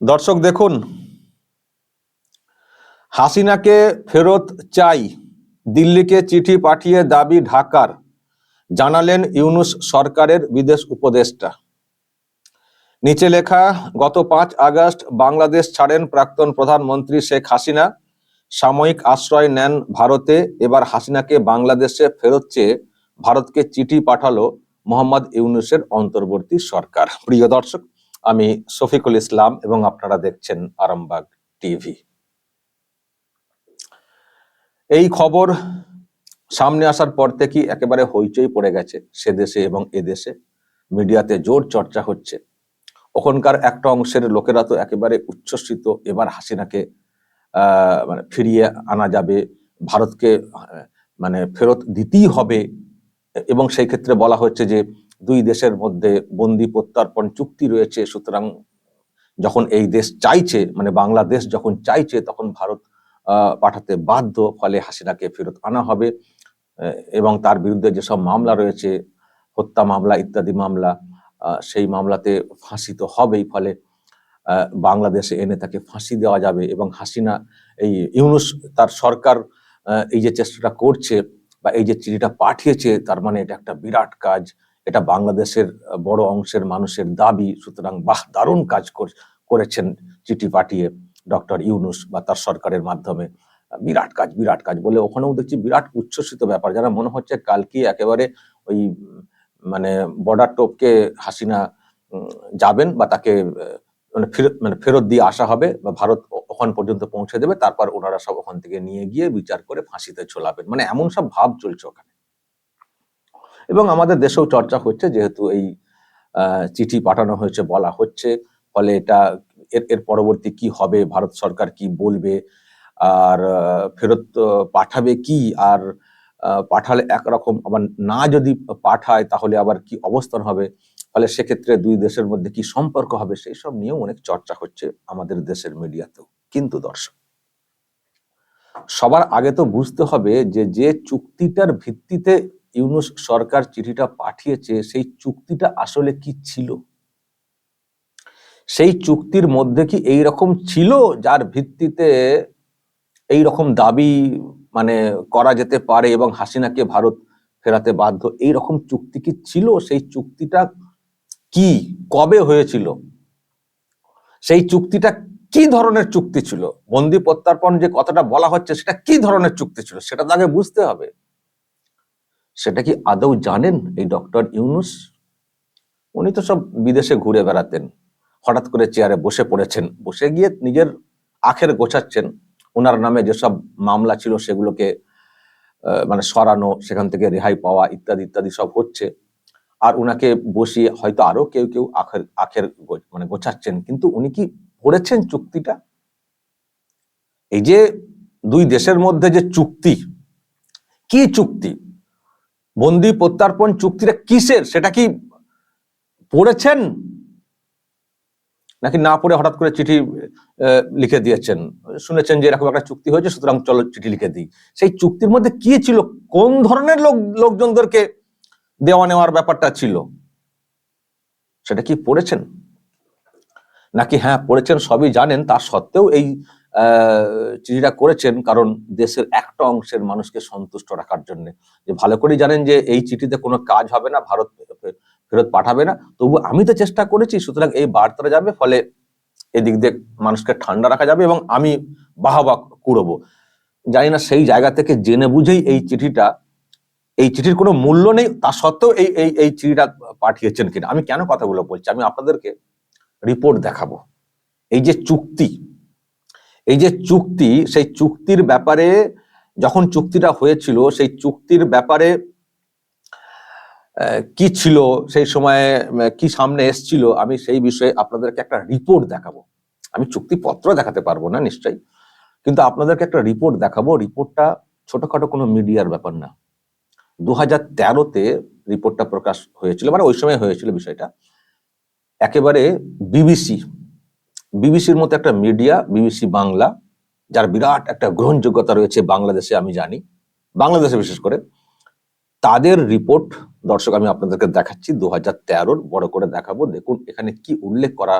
দর্শক দেখুন, হাসিনাকে ফেরত চাই, দিল্লিকে চিঠি পাঠিয়ে দাবি ঢাকার, জানালেন ইউনুস সরকারের বিদেশ উপদেষ্টা। নিচে লেখা, গত পাঁচ আগস্ট বাংলাদেশ ছাড়েন প্রাক্তন প্রধানমন্ত্রী শেখ হাসিনা, সাময়িক আশ্রয় নেন ভারতে, এবার হাসিনাকে বাংলাদেশে ফেরত চেয়ে ভারতকে চিঠি পাঠালো মোহাম্মদ ইউনুসের অন্তর্বর্তী সরকার। প্রিয় দর্শক আমি শফিকুল ইসলাম এবং আপনারা দেখছেন আরামবাগ টিভি। এই খবর সামনে আসার পর থেকেই একেবারে হইচই পড়ে গেছে সে দেশে এবং এ দেশে। মিডিয়াতে জোর চর্চা হচ্ছে। ওখানকার একটা অংশের লোকেরা তো একেবারে উচ্ছ্বসিত, এবার হাসিনাকে মানে ফিরিয়ে আনা যাবে, ভারতকে মানে ফেরত দিতেই হবে। এবং সেই ক্ষেত্রে বলা হচ্ছে যে দুই দেশের মধ্যে বন্দি প্রত্যর্পণ চুক্তি রয়েছে। সুতরাং যখন এই দেশ চাইছে মানে বাংলাদেশ যখন চাইছে, তখন ভারত পাঠাতে বাধ্য। ফলে হাসিনাকে ফেরত আনা হবে। এবং তার বিরুদ্ধে যেসব মামলা রয়েছে, হত্যা মামলা, ইত্যাদি মামলা সেই মামলাতে ফাঁসি তো হবেই। ফলে বাংলাদেশে এনে তাকে ফাঁসি দেওয়া যাবে। এবং হাসিনা এই ইউনুস, তার সরকার এই যে চেষ্টাটা করছে বা এই যে চিঠিটা পাঠিয়েছে, তার মানে এটা একটা বিরাট কাজ। এটা বাংলাদেশের বড় অংশের মানুষের দাবি। সুতরাং বাহ, দারুণ কাজ কর- করেছেন চিঠি পাঠিয়ে ডক্টর ইউনুস বা তার সরকারের মাধ্যমে। বিরাট কাজ বিরাট কাজ বলে ওখানেও দেখছি বিরাট উচ্ছ্বসিত ব্যাপার। যারা মনে হচ্ছে কালকে একেবারে ওই মানে বর্ডার টোপকে হাসিনা যাবেন বা তাকে মানে ফেরত মানে ফেরত দিয়ে আসা হবে বা ভারত ওখান পর্যন্ত পৌঁছে দেবে। তারপর ওনারা সব ওখান থেকে নিয়ে গিয়ে বিচার করে ফাঁসিতে ঝোলাবেন মানে এমন সব ভাব চলছে ওখানে। এবং আমাদের দেশেও চর্চা হচ্ছে যেহেতু এই চিঠি পাঠানো হয়েছে, বলা হচ্ছে। ফলে এটা এর পরবর্তী কি হবে, ভারত সরকার কি বলবে, আর ফেরত পাঠাবে কি, আর পাঠালে একরকম আবার না যদি পাঠায় তাহলে আবার কি অবস্থান হবে? ফলে সেক্ষেত্রে দুই দেশের মধ্যে কি সম্পর্ক হবে সেই সব নিয়েও অনেক চর্চা হচ্ছে আমাদের দেশের মিডিয়াতেও। কিন্তু দর্শক, সবার আগে তো বুঝতে হবে যে যে চুক্তিটার ভিত্তিতে ইউনুস সরকার চিঠিটা পাঠিয়েছে, সেই চুক্তিটা আসলে কি ছিল? সেই চুক্তির মধ্যে কি এই রকম ছিল যার ভিত্তিতে এই রকম দাবি মানে করা যেতে পারে এবং হাসিনাকে ভারত ফেরাতে বাধ্য? এই রকম চুক্তি কি ছিল? সেই চুক্তিটা কি? কবে হয়েছিল? সেই চুক্তিটা কি ধরনের চুক্তি ছিল? বন্দি প্রত্যার্পণ যে কথাটা বলা হচ্ছে, সেটা কি ধরনের চুক্তি ছিল? সেটা তো আগে বুঝতে হবে। সেটা কি আদৌ জানেন এই ডক্টর ইউনুস? উনি তো সব বিদেশে ঘুরে বেড়াতেন, হঠাৎ করে চেয়ারে বসে পড়েছেন, বসে গিয়ে নিজের আখের গোছাচ্ছেন। ওনার নামে যেসব মামলা ছিল সেগুলোকে মানে সরানো, সেখান থেকে রেহাই পাওয়া ইত্যাদি ইত্যাদি সব হচ্ছে। আর উনাকে বসিয়ে হয়তো আরও কেউ কেউ আখের আখের মানে গোছাচ্ছেন। কিন্তু উনি কি পড়েছেন চুক্তিটা? এই যে দুই দেশের মধ্যে যে চুক্তি, কি চুক্তি? বন্দি প্রত্যার্পণ চুক্তিটা কিসের? সেটা কি পড়েছেন? নাকি না পড়ে হঠাৎ করে চিঠি লিখে দিয়েছেন? শুনেছেন যে এরকম একটা চুক্তি হয়েছে, সুতরাং চলো চিঠি লিখে দিই। সেই চুক্তির মধ্যে কি ছিল? কোন ধরনের লোক, লোকজনদেরকে দেওয়া নেওয়ার ব্যাপারটা ছিল? সেটা কি পড়েছেন? নাকি হ্যাঁ পড়েছেন, সবই জানেন, তার সত্ত্বেও এই চিঠিটা করেছেন, কারণ দেশের একটা অংশের মানুষকে সন্তুষ্ট রাখার জন্য। যে ভালো করেই জানেন যে এই চিঠিতে কোনো কাজ হবে না, ভারত ফেরত পাঠাবে না। তবু আমি তো চেষ্টা করেছি, সুতরাং এই বার্তাটা যাবে, ফলে এদিক দিয়ে মানুষকে ঠান্ডা রাখা যাবে এবং আমি বাহবা কুড়বো। জানি না সেই জায়গা থেকে জেনে বুঝেই এই চিঠিটা, এই চিঠির কোনো মূল্য নেই, তা সত্ত্বেও এই এই এই চিঠিটা পাঠিয়েছেন কিনা। আমি কেন কথাগুলো বলছি? আমি আপনাদেরকে রিপোর্ট দেখাবো। এই যে চুক্তি এই যে চুক্তি, সেই চুক্তির ব্যাপারে, যখন চুক্তিটা হয়েছিল, সেই চুক্তির ব্যাপারে কি ছিল, সেই সময়ে কি সামনে এসছিল, আমি সেই বিষয়ে আপনাদেরকে একটা রিপোর্ট দেখাবো। আমি চুক্তিপত্র দেখাতে পারব না, নিশ্চয়ই। কিন্তু আপনাদেরকে একটা রিপোর্ট দেখাবো। রিপোর্টটা ছোটখাটো কোনো মিডিয়ার ব্যাপার না। দু হাজার তেরোতে রিপোর্টটা প্রকাশ হয়েছিল মানে ওই সময় হয়েছিল বিষয়টা। একেবারে বিবিসি বিবিসির মতো একটা মিডিয়া, বিবিসি বাংলা, যার বিরাট একটা গ্রহণযোগ্যতা রয়েছে বাংলাদেশে, আমি জানি। বাংলাদেশে বিশেষ করে। তাদের রিপোর্ট, দর্শক, আমি আপনাদেরকে দেখাচ্ছি দু হাজার তেরোর বড় করে দেখাবো। দেখুন, এখানে কি উল্লেখ করা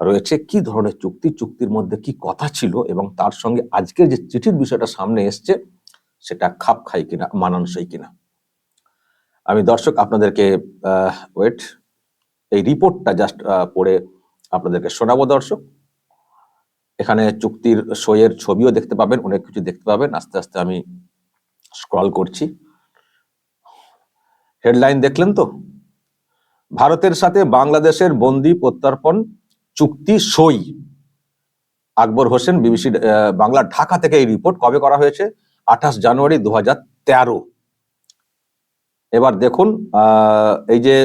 রয়েছে, কি ধরনের চুক্তি, চুক্তির মধ্যে কি কথা ছিল এবং তার সঙ্গে আজকের যে চিঠির বিষয়টা সামনে এসছে, সেটা খাপ খাই কিনা, মানানসই কিনা। আমি দর্শক, আপনাদেরকে ওয়েট এই রিপোর্টটা জাস্ট পড়ে আপনাদেরকে শোনাবো, দর্শক। এখানে চুক্তির সইয়ের ছবিও দেখতে পাবেন, অনেক কিছু দেখতে পাবেন। আস্তে আস্তে আমি স্ক্রল করছি। হেডলাইন দেখলেন তো? ভারতের সাথে বাংলাদেশের বন্দি প্রত্যর্পণ, চুক্তি সই। আকবর হোসেন, বিবিসি বাংলা ঢাকা থেকে এই রিপোর্ট কবে করা হয়েছে? আঠাশ জানুয়ারি দু এবার দেখুন এই যে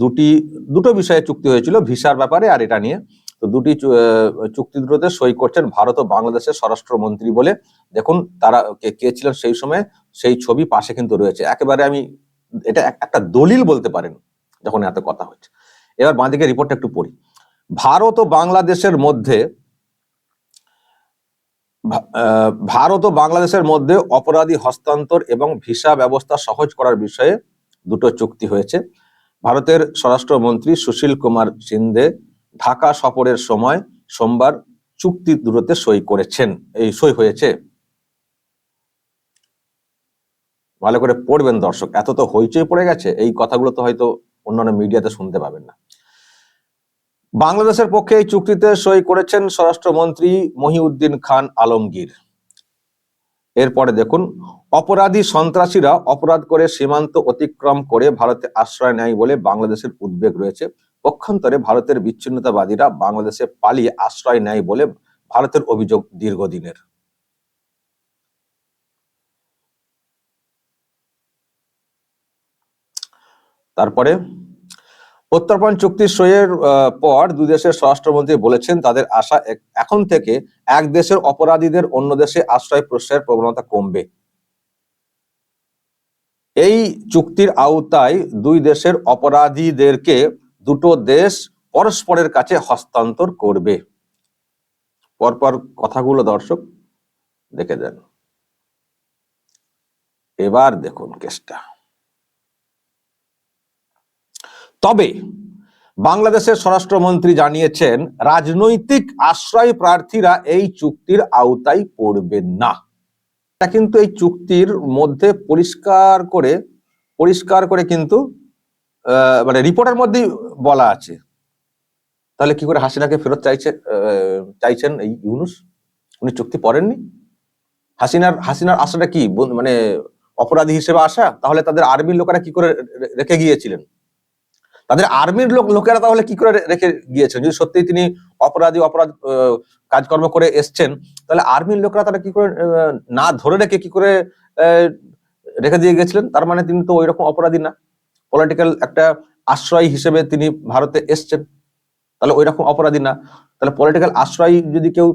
দুটি, দুটো বিষয়ে চুক্তি হয়েছিল ভিসার ব্যাপারে আর এটা নিয়ে। তো দুটি চুক্তি দুটোতে সই করছেন ভারত ও বাংলাদেশের স্বরাষ্ট্রমন্ত্রী বলে। দেখুন তারা কে ছিলেন সেই সময়, সেই ছবি পাশে কিন্তু রয়েছে। একেবারে আমি, এটা একটা দলিল বলতে পারেন যখন এত কথা হচ্ছে। এবার বাঁদিকে রিপোর্টটা একটু পড়ি। ভারত ও বাংলাদেশের মধ্যে ভারত ও বাংলাদেশের মধ্যে অপরাধী হস্তান্তর এবং ভিসা ব্যবস্থা সহজ করার বিষয়ে দুটো চুক্তি হয়েছে। ভারতের স্বরাষ্ট্রমন্ত্রী সুশীল কুমার সিন্ধে ঢাকা সফরের সময় সোমবার চুক্তি দুটোতে সই করেছেন। এই সই হয়েছে। ভালো করে পড়বেন দর্শক, এত তো হইচই পড়ে গেছে, এই কথাগুলো তো হয়তো অন্যান্য মিডিয়াতে শুনতে পাবেন না। বাংলাদেশের পক্ষে এই চুক্তিতে সই করেছেন স্বরাষ্ট্রমন্ত্রী মহিউদ্দিন খান আলমগীর। এরপরে দেখুন, অপরাধী সন্ত্রাসীরা অপরাধ করে সীমান্ত অতিক্রম করে ভারতে আশ্রয় নেয় বলে বাংলাদেশের উদ্বেগ রয়েছে। পক্ষান্তরে ভারতের বিচ্ছিন্নতাবাদীরা বাংলাদেশে পালিয়ে আশ্রয় নেয় বলে ভারতের অভিযোগ দীর্ঘদিনের। তারপরে প্রত্যর্পণ চুক্তির সইয়ের পর দুই দেশের স্বরাষ্ট্রমন্ত্রী বলেছেন তাদের আশা এখন থেকে এক দেশের অপরাধীদের অন্য দেশে আশ্রয় প্রশ্রয়ের প্রবণতা কমবে। এই চুক্তির আওতায় দুই দেশের অপরাধীদেরকে দুটো দেশ পরস্পরের কাছে হস্তান্তর করবে। পরপর কথাগুলো দর্শক, দেখে দেন এবার দেখুন কেসটা। তবে বাংলাদেশের স্বরাষ্ট্রমন্ত্রী জানিয়েছেন, রাজনৈতিক আশ্রয় প্রার্থীরা এই চুক্তির আওতায় পড়বেন না। এটা কিন্তু এই চুক্তির মধ্যে পরিষ্কার করে পরিষ্কার করে কিন্তু মানে রিপোর্টের মধ্যেই বলা আছে। তাহলে কি করে হাসিনাকে ফেরত চাইছে চাইছেন এই ইউনুস? উনি চুক্তি পড়েননি? হাসিনার হাসিনার আশাটা কি? মানে অপরাধী হিসেবে আসা? তাহলে তাদের আর্মির লোকেরা কি করে রেখে গিয়েছিলেন? তাদের আর্মির লোক, লোকেরা তাহলে কি করে রেখে গিয়েছেন? যদি সত্যি তিনি অপরাধী, অপরাধ কাজকর্ম করে এসছেন, তাহলে আর্মির লোকেরা তারা কি করে না ধরে রেখে কি করে রেখে দিয়ে গেছিলেন তার মানে তিনি তো ওই রকম অপরাধী না। পলিটিক্যাল একটা আশ্রয় হিসেবে তিনি ভারতে এসছেন। তাহলে ওই রকম অপরাধী না। তাহলে পলিটিক্যাল আশ্রয় যদি কেউ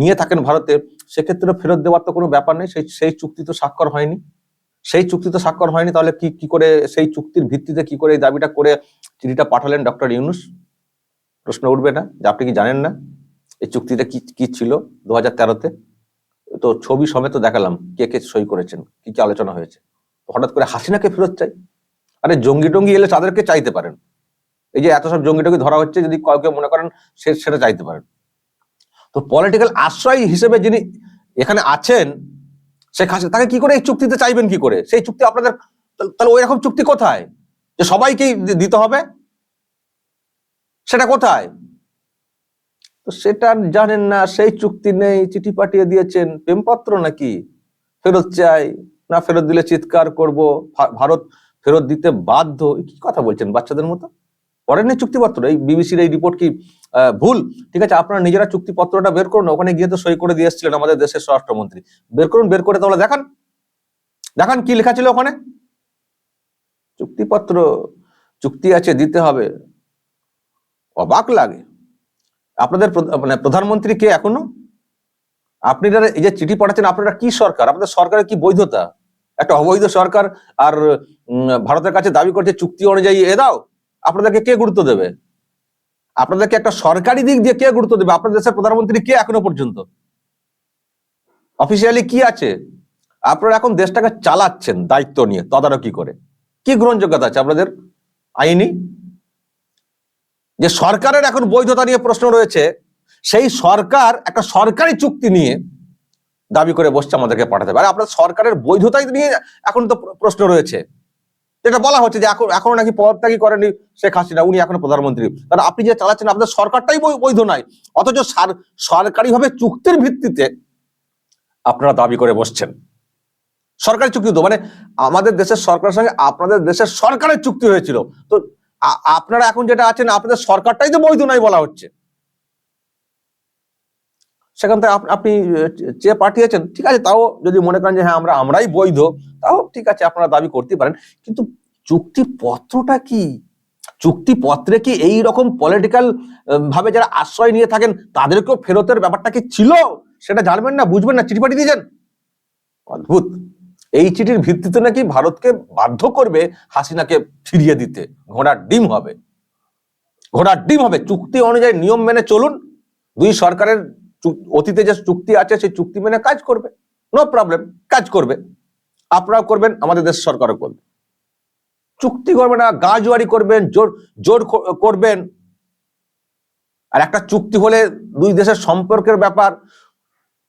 নিয়ে থাকেন ভারতে, সেক্ষেত্রে ফেরত দেওয়ার তো কোনো ব্যাপার নেই। সেই সেই চুক্তি তো স্বাক্ষর হয়নি। সেই চুক্তি তো স্বাক্ষর হয়নি, তাহলে কি কি করে সেই চুক্তির ভিত্তিতে কি করে এই দাবিটা করে চিঠিটা পাঠালেন ডক্টর ইউনুস? প্রশ্ন উঠবে না যে আপনি কি জানেন না এই চুক্তিটা কি কি ছিল দু হাজার তেরোতে? তো ছবি সমেত দেখালাম কে কে সই করেছেন, কি কি আলোচনা হয়েছে। হঠাৎ করে হাসিনাকে ফেরত চাই? আরে জঙ্গি টঙ্গি এলে তাদেরকে চাইতে পারেন। এই যে এত সব জঙ্গি টঙ্গি ধরা হচ্ছে, যদি কাউকে মনে করেন সে, সেটা চাইতে পারেন। তো পলিটিক্যাল আশ্রয় হিসেবে যিনি এখানে আছেন শেখ হাসিনা তাকে কি করে এই চুক্তিতে চাইবেন কি করে? সেই চুক্তি আপনাদের তাহলে- ওই রকম চুক্তি কোথায়? যে সবাইকেই দিতে হবে? সেটা কোথায়? তো সেটা জানেন না, সেই চুক্তি নেই, চিঠি পাঠিয়ে দিয়েছেন। প্রেমপত্র নাকি? ফেরত চাই, না ফেরত দিলে চিৎকার করব ভারত ফেরত দিতে বাধ্য। কি কথা বলছেন বাচ্চাদের মতো? পড়েননি চুক্তিপত্র, এই বিবিসির এই রিপোর্ট কি ভুল? ঠিক আছে, আপনারা নিজেরা চুক্তিপত্রটা বের করুন, ওখানে গিয়ে তো সই করে দিয়ে এসেছিলেন আমাদের দেশের স্বরাষ্ট্রমন্ত্রী। বের করুন, বের করে তাহলে দেখান। দেখান কি লেখা ছিল ওখানে? চুক্তিপত্র, চুক্তি আছে, দিতে হবে। অবাক লাগে। আপনাদের মানে প্রধানমন্ত্রী কে এখনও? আপনি এই যে চিঠি পাঠাচ্ছেন, আপনারা কি সরকার? আপনাদের সরকারের কি বৈধতা? একটা অবৈধ সরকার আর ভারতের কাছে দাবি করছে, চুক্তি অনুযায়ী এ দাও। আপনাদেরকে কে গুরুত্ব দেবে? আপনাদেরকে একটা সরকারি দিক দিয়ে কে গুরুত্ব দেবে? আপনাদের দেশের প্রধানমন্ত্রী কে এখনও পর্যন্ত? অফিসিয়ালি কি আছে? আপনারা এখন দেশটাকে চালাচ্ছেন দায়িত্ব নিয়ে, তদারকি করে। কি গ্রহণযোগ্যতা আছে আপনাদের? আইনি? যে সরকারের এখন বৈধতা নিয়ে প্রশ্ন রয়েছে, সেই সরকার একটা সরকারি চুক্তি নিয়ে দাবি করে বসছে আমাদেরকে পাঠাতে পারে। আপনার সরকারের বৈধতাই নিয়ে এখন তো প্রশ্ন রয়েছে। যেটা বলা হচ্ছে যে এখন এখনও নাকি পদত্যাগই করেনি শেখ হাসিনা, উনি এখনও প্রধানমন্ত্রী। কারণ আপনি যে চালাচ্ছেন, আপনাদের সরকারটাই বৈধ নয়। অথচ সার- সরকারিভাবে চুক্তির ভিত্তিতে আপনারা দাবি করে বসছেন। সরকারি চুক্তি তো মানে আমাদের দেশের সরকারের সঙ্গে আপনাদের দেশের সরকারের চুক্তি হয়েছিল। তো আপনারা এখন যেটা আছেন, আপনাদের সরকারটাই তো বৈধ নাই বলা হচ্ছে। সেখান থেকে আপনি চেয়ে পাঠিয়েছেন, ঠিক আছে, তাও যদি মনে করেন যে হ্যাঁ আমরা আমরাই বৈধ তাও ঠিক আছে, আপনারা দাবি করতে পারেন। কিন্তু চুক্তিপত্রটা কি? চুক্তিপত্রে কি এই রকম পলিটিক্যাল ভাবে যারা আশ্রয় নিয়ে থাকেন, তাদেরকেও ফেরতের ব্যাপারটা কি ছিল? সেটা জানবেন না, বুঝবেন না চিঠি পাঠিয়ে দিয়েছেন অদ্ভুত। এই চিঠির ভিত্তিতে নাকি ভারতকে বাধ্য করবে হাসিনাকে ফিরিয়ে দিতে। ঘোড়ার ডিম হবে। ঘোড়ার ডিম হবে। চুক্তি অনুযায়ী নিয়ম মেনে চলুন। দুই সরকারের অতীতে যে চুক্তি আছে, সেই চুক্তি মেনে কাজ করবে। নো প্রবলেম কাজ করবে। আপনারাও করবেন, আমাদের দেশ সরকারও করবে। চুক্তি করবে না, গাজুয়ারি করবেন, জোর জোর করবেন। আর একটা চুক্তি হলে দুই দেশের সম্পর্কের ব্যাপার,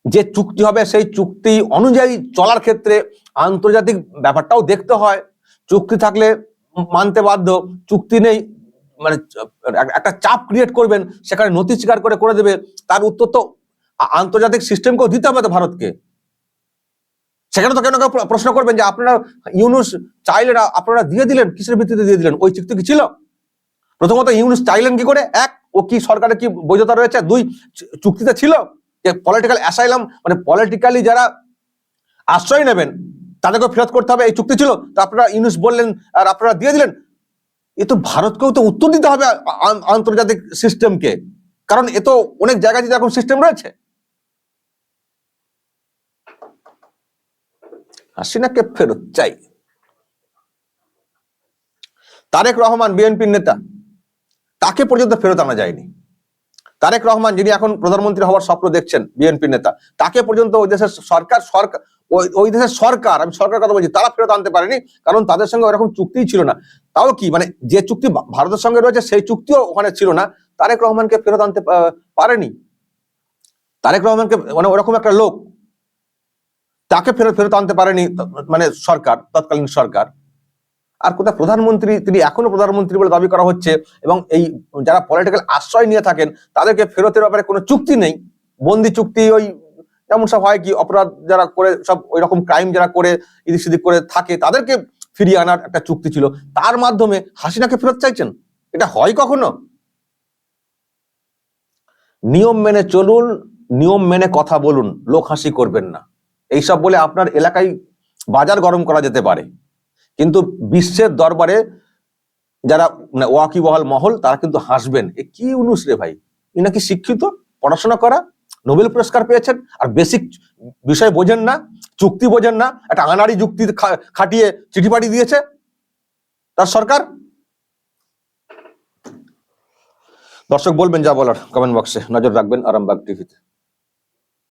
যে চুক্তি হবে সেই চুক্তি অনুযায়ী চলার ক্ষেত্রে আন্তর্জাতিক ব্যাপারটাও দেখতে হয়। চুক্তি থাকলে মানতে বাধ্য, চুক্তি নেই মানে একটা চাপ ক্রিয়েট করবেন, সেখানে নথি স্বীকার করে করে দেবে, তার উত্তর তো আন্তর্জাতিক সিস্টেমকেও দিতে হবে তো ভারতকে। সেখানে তো কেন কেউ প্রশ্ন করবেন যে আপনারা ইউনুস চাইলে আপনারা দিয়ে দিলেন, কিসের ভিত্তিতে দিয়ে দিলেন? ওই চুক্তি কি ছিল? প্রথমত ইউনুস চাইলেন কি করে? এক, ও কি সরকারের কি বৈধতা রয়েছে? দুই চুক্তিতে ছিল যে পলিটিক্যাল অ্যাসাইলাম মানে পলিটিক্যালি যারা আশ্রয় নেবেন তাদেরকে ফেরত করতে হবে, এই চুক্তি ছিল। তা আপনারা ইউনুস বললেন, আর আপনারা দিয়ে দিলেন। এ তো ভারতকেও তো উত্তর দিতে হবে আন্তর্জাতিক সিস্টেমকে কারণ এ তো অনেক জায়গায় যদি এখন সিস্টেম রয়েছে। হাসিনাকে ফেরত চাই? তারেক রহমান বিএনপির নেতা, তাকে পর্যন্ত ফেরত আনা যায়নি। তারেক রহমান, যিনি এখন প্রধানমন্ত্রী হওয়ার স্বপ্ন দেখছেন বিএনপির নেতা, তাকে পর্যন্ত ওই দেশের সরকার সরকার, ওই দেশের সরকার, আমি সরকার কথা বলছি, তারা ফেরত আনতে পারেনি, কারণ তাদের সঙ্গে ওরকম চুক্তিই ছিল না। তাও কি মানে যে চুক্তি ভারতের সঙ্গে রয়েছে, সেই চুক্তিও ওখানে ছিল না। তারেক রহমানকে ফেরত আনতে পারেনি। তারেক রহমানকে মানে ওরকম একটা লোক তাকে ফেরত ফেরত আনতে পারেনি মানে সরকার, তৎকালীন সরকার। আর কোথায় প্রধানমন্ত্রী, তিনি এখনও প্রধানমন্ত্রী বলে দাবি করা হচ্ছে এবং এই যারা পলিটিক্যাল আশ্রয় নিয়ে থাকেন, তাদেরকে ফেরতের ব্যাপারে কোনো চুক্তি নেই। বন্দি চুক্তি ওই যেমন সব হয় কি, অপরাধ যারা করে, সব ওই রকম ক্রাইম যারা করে এদিক সেদিক করে থাকে, তাদেরকে ফিরিয়ে আনার একটা চুক্তি ছিল। তার মাধ্যমে হাসিনাকে ফেরত চাইছেন? এটা হয় কখনো? নিয়ম মেনে চলুন, নিয়ম মেনে কথা বলুন, লোক হাসি করবেন না। এইসব বলে আপনার এলাকায় বাজার গরম করা যেতে পারে। কিন্তু বিশ্বের দরবারে যারা মানে ওয়াকিবহাল মহল, তারা কিন্তু হাসবেন। এ কি উনুস রে ভাই? ই নাকি শিক্ষিত, পড়াশোনা করা, নোবেল পুরস্কার পেয়েছেন, আর বেসিক বিষয় বোঝেন না, চুক্তি বোঝেন না, একটা আনাড়ি যুক্তি খাটিয়ে চিঠি পাঠিয়ে দিয়েছে তার সরকার? দর্শক বলবেন যা বলার কমেন্ট বক্সে নজর রাখবেন আরামবাগ টিভিতে।